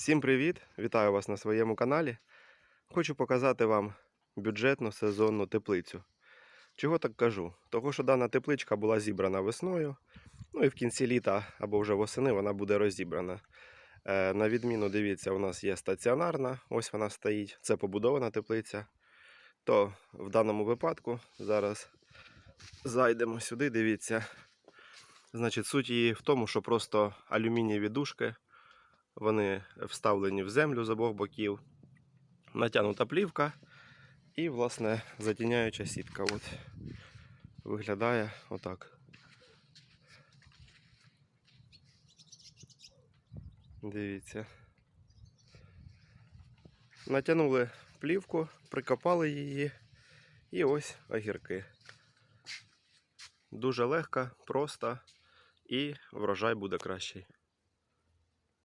Всім привіт! Вітаю вас на своєму каналі. Хочу показати вам бюджетну сезонну теплицю. Чого так кажу? Того, що дана тепличка була зібрана весною, ну і в кінці літа або вже восени вона буде розібрана. Е, на відміну, дивіться, у нас є стаціонарна, ось вона стоїть, це побудована теплиця. То в даному випадку зараз зайдемо сюди, дивіться. Значить, суть її в тому, що просто алюмінієві дужки вони вставлені в землю з обох боків, натягнута плівка і, власне, затіняюча сітка. От виглядає отак. Дивіться. Натягнули плівку, прикопали її, і ось огірки. Дуже легко, просто і врожай буде кращий.